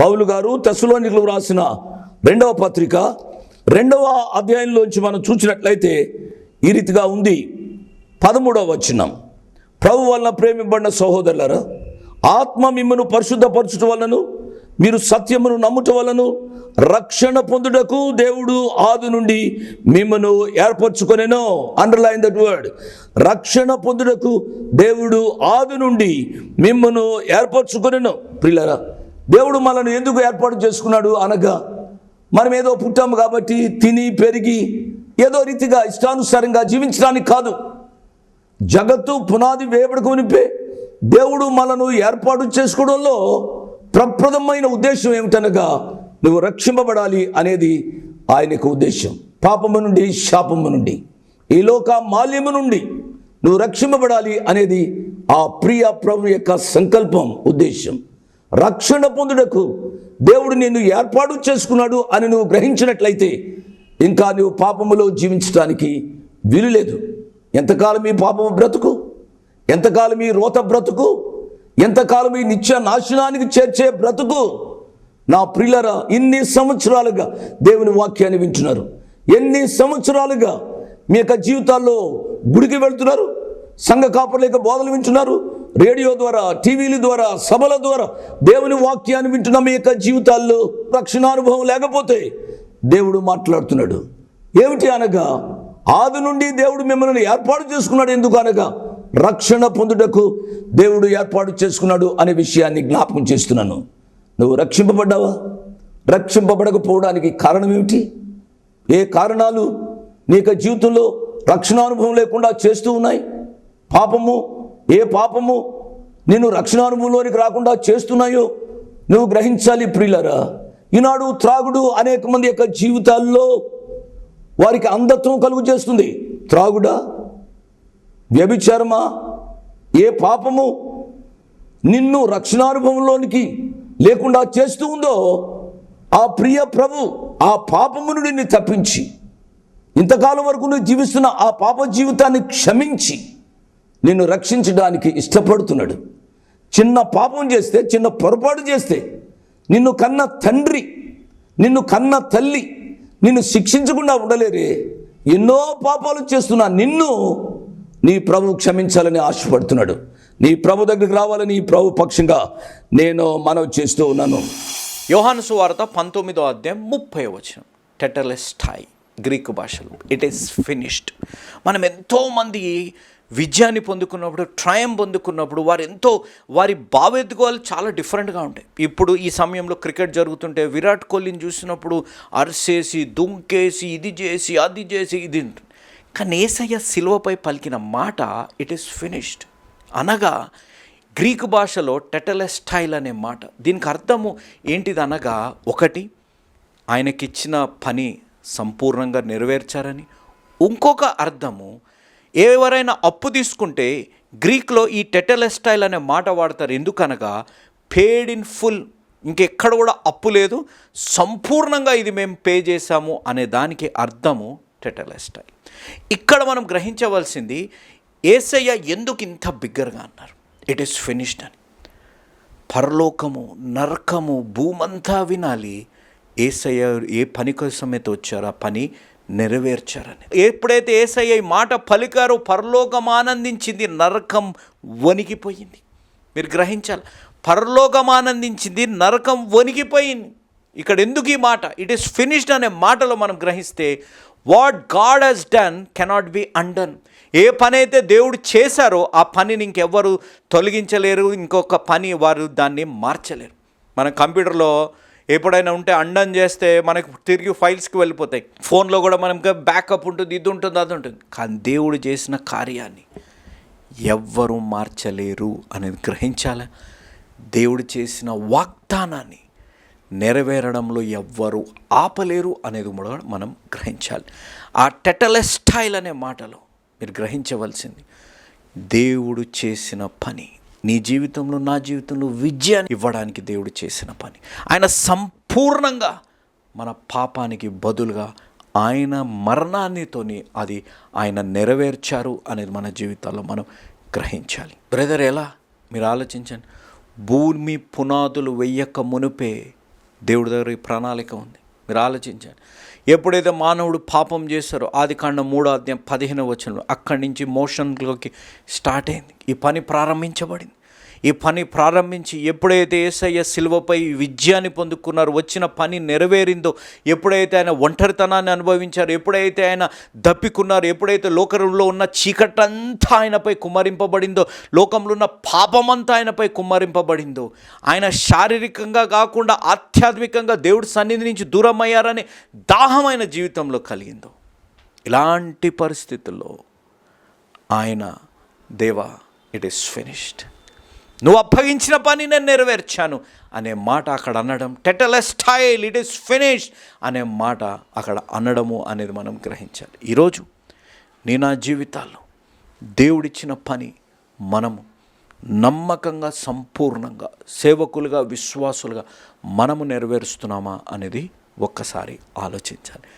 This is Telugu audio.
పౌలు గారు తెసలోనికులు రాసిన రెండవ పత్రిక రెండవ అధ్యాయంలోంచి మనం చూసినట్లయితే ఈ రీతిగా ఉంది. పదమూడవ వచనం. ప్రభు వలన ప్రేమింపడిన సహోదరులరా ఆత్మ మిమ్మను పరిశుద్ధపరచుట వలన మీరు సత్యమును నమ్ముట వలన రక్షణ పొందుటకు దేవుడు ఆది నుండి మిమ్మను ఏర్పరచుకొనేనో. అండర్లైన్ దట్ వర్డ్ రక్షణ పొందుటకు దేవుడు ఆది నుండి మిమ్మను ఏర్పరచుకొనెను. ప్రిల్లరా దేవుడు మనల్ని ఎందుకు ఏర్పాటు చేసుకున్నాడు అనగా మనం ఏదో పుట్టాము కాబట్టి తిని పెరిగి ఏదో రీతిగా ఇష్టానుసారంగా జీవించడానికి కాదు. జగత్తు పునాది వేయబడక మునిపే దేవుడు మనను ఏర్పాటు చేసుకోవడంలో ప్రప్రదమైన ఉద్దేశం ఏమిటనగా నువ్వు రక్షింపబడాలి అనేది ఆయనకు ఉద్దేశం. పాపము నుండి శాపము నుండి ఈ లోక మాల్యము నుండి నువ్వు రక్షింపబడాలి అనేది ఆ ప్రియ ప్రభు యొక్క సంకల్పం ఉద్దేశం. రక్షణ పొందుటకు దేవుడు నిన్ను ఏర్పాటు చేసుకున్నాడు అని నువ్వు గ్రహించినట్లయితే ఇంకా నువ్వు పాపములో జీవించడానికి వీలు లేదు ఎంతకాలం ఈ పాపము బ్రతుకు? ఎంతకాలం ఈ రోత బ్రతుకు? ఎంతకాలం ఈ నిత్య నాశనానికి చేర్చే బ్రతుకు? నా ప్రియులరా ఇన్ని సంవత్సరాలుగా దేవుని వాక్యాన్ని వింటున్నారు. ఎన్ని సంవత్సరాలుగా మీ యొక్క జీవితాల్లో గుడికి వెళ్తున్నారు? సంఘ కాపర్లేక బోధలు వింటున్నారు? రేడియో ద్వారా టీవీల ద్వారా సభల ద్వారా దేవుని వాక్యాన్ని వింటున్న మీ యొక్క జీవితాల్లో రక్షణానుభవం లేకపోతే దేవుడు మాట్లాడుతున్నాడు. ఏమిటి అనగా ఆది నుండి దేవుడు మిమ్మల్ని ఏర్పాటు చేసుకున్నాడు ఎందుకు అనగా రక్షణ పొందుటకు దేవుడు ఏర్పాటు చేసుకున్నాడు అనే విషయాన్ని జ్ఞాపకం చేస్తున్నాను. నువ్వు రక్షింపబడ్డావా? రక్షింపబడకపోవడానికి కారణం ఏమిటి? ఏ కారణాలు నీ యొక్క జీవితంలో రక్షణానుభవం లేకుండా చేస్తూ ఉన్నాయి? పాపము ఏ పాపము నిన్ను రక్షణానుభవంలోనికి రాకుండా చేస్తున్నాయో నువ్వు గ్రహించాలి ప్రియులరా. ఈనాడు త్రాగుడు అనేక మంది యొక్క జీవితాల్లో వారికి అంధత్వం కలుగు చేస్తుంది. త్రాగుడా? వ్యభిచారమా? ఏ పాపము నిన్ను రక్షణానుభవంలోనికి లేకుండా చేస్తూ ఉందో ఆ ప్రియ ప్రభు ఆ పాపము నుండి నిన్ను తప్పించి ఇంతకాలం వరకు నువ్వు జీవిస్తున్న ఆ పాప జీవితాన్ని క్షమించి నిన్ను రక్షించడానికి ఇష్టపడుతున్నాడు. చిన్న పాపం చేస్తే చిన్న పొరపాటు చేస్తే నిన్ను కన్న తండ్రి నిన్ను కన్న తల్లి నిన్ను శిక్షించకుండా ఉండలేరే. ఎన్నో పాపాలు చేస్తున్నా నిన్ను నీ ప్రభు క్షమించాలని ఆశపడుతున్నాడు. నీ ప్రభు దగ్గరికి రావాలని ఈ ప్రభు పక్షంగా నేను మనవి చేస్తూ ఉన్నాను. యోహాను సువార్త పంతొమ్మిదో అధ్యాయం ముప్పై వచనం. స్థాయి గ్రీకు భాషలో. ఇట్ ఈస్ ఫినిష్డ్ మనం ఎంతోమంది విజయాన్ని పొందుకున్నప్పుడు ట్రయం పొందుకున్నప్పుడు వారు ఎంతో వారి భావోద్వేగాలు చాలా డిఫరెంట్గా ఉంటాయి. ఇప్పుడు ఈ సమయంలో క్రికెట్ జరుగుతుంటే విరాట్ కోహ్లీని చూసినప్పుడు అరిసేసి దుంకేసి ఇది చేసి అది చేసి ఇది కానీ ఏసయ్య సిలువపై పలికిన మాట ఇట్ ఈస్ ఫినిష్డ్ అనగా గ్రీకు భాషలో టెటలెస్టైల్ అనే మాట. దీనికి అర్థము ఏంటిది అనగా ఒకటి ఆయనకిచ్చిన పని సంపూర్ణంగా నెరవేర్చారని. ఇంకొక అర్థము ఎవరైనా అప్పు తీసుకుంటే గ్రీక్లో ఈ టెటలెస్టైల్ అనే మాట వాడతారు. ఎందుకనగా పేడ్ ఇన్ ఫుల్ ఇంకెక్కడ కూడా అప్పు లేదు. సంపూర్ణంగా ఇది మేము పే చేశాము అనే దానికి అర్థము టెటలెస్టైల్. ఇక్కడ మనం గ్రహించవలసింది ఏసయ్య ఎందుకు ఇంత బిగ్గరగా అన్నారు? ఇట్ ఈస్ ఫినిష్డ్ అని. పరలోకము నరకము భూమంతా వినాలి. ఏసయ్య ఏ పని కోసం అయితే వచ్చారో ఆ పని నెరవేర్చారని. ఎప్పుడైతే ఏసయ్య ఈ మాట పలికారో పరలోకం ఆనందించింది నరకం వణికిపోయింది. మీరు గ్రహించాలి పరలోకం ఆనందించింది నరకం వణికిపోయింది. ఇక్కడ ఎందుకు ఈ మాట? ఇట్ ఈస్ ఫినిష్డ్ అనే మాటలో మనం గ్రహిస్తే what god has done cannot be undone ఏ పని అయితే దేవుడు చేశారో ఆ పనిని ఇంకెవ్వరు తొలగించలేరు ఇంకొక పని వారు దాన్ని మార్చలేరు. మన కంప్యూటర్లో ఎప్పుడైనా ఉంటే అండన్ చేస్తే మనకు తిరిగి ఫైల్స్కి వెళ్ళిపోతాయి. ఫోన్లో కూడా మనకి బ్యాకప్ ఉంటుంది ఇది ఉంటుంది అది ఉంటుంది. కానీ దేవుడు చేసిన కార్యాన్ని ఎవ్వరూ మార్చలేరు అనేది గ్రహించాలి? దేవుడు చేసిన వాగ్దానాన్ని నెరవేరడంలో ఎవ్వరు ఆపలేరు అనేది కూడా మనం గ్రహించాలి. ఆ టెటలెస్ స్టైల్ అనే మాటలో మీరు గ్రహించవలసింది దేవుడు చేసిన పని నీ జీవితంలో నా జీవితంలో విజయాన్ని ఇవ్వడానికి దేవుడు చేసిన పని. ఆయన సంపూర్ణంగా మన పాపానికి బదులుగా ఆయన మరణాన్నితోని అది ఆయన నెరవేర్చారు అనేది మన జీవితాల్లో మనం గ్రహించాలి. బ్రదర్ ఎలా? మీరు ఆలోచించండి. భూమి పునాదులు వెయ్యక మునిపే దేవుడి దగ్గర ఈ ప్రణాళిక ఉంది. మీరు ఆలోచించండి. ఎప్పుడైతే మానవుడు పాపం చేస్తారో ఆది కాండం మూడో అధ్యాయం పదిహేను వచ్చిన అక్కడి నుంచి మోషన్లోకి స్టార్ట్ అయింది. ఈ పని ప్రారంభించబడింది. ఈ పని ప్రారంభించి ఎప్పుడైతే ఏసయ్య శిలువపై విజయాన్ని పొందుకున్నారో వచ్చిన పని నెరవేరిందో ఎప్పుడైతే ఆయన ఒంటరితనాన్ని అనుభవించారు ఎప్పుడైతే ఆయన దప్పికున్నారు ఎప్పుడైతే లోకంలో ఉన్న చీకటంతా ఆయనపై కుమ్మరింపబడిందో లోకంలో ఉన్న పాపమంతా ఆయనపై కుమ్మరింపబడిందో ఆయన శారీరకంగా కాకుండా ఆధ్యాత్మికంగా దేవుడి సన్నిధి నుంచి దూరం అయ్యారని దాహమైన జీవితంలో కలిగిందో. ఇలాంటి పరిస్థితుల్లో ఆయన దేవా ఇట్ ఈస్ ఫినిష్డ్ నువ్వు అప్పగించిన పని నేను నెరవేర్చాను అనే మాట అక్కడ అనడం టెటలెస్టైల్ ఇట్ ఈస్ ఫినిష్ అనే మాట అక్కడ అనడము అనేది మనం గ్రహించాలి. ఈరోజు నీ నా జీవితాల్లో దేవుడిచ్చిన పని మనము నమ్మకంగా సంపూర్ణంగా సేవకులుగా విశ్వాసులుగా మనము నెరవేరుస్తున్నామా అనేది ఒక్కసారి ఆలోచించాలి.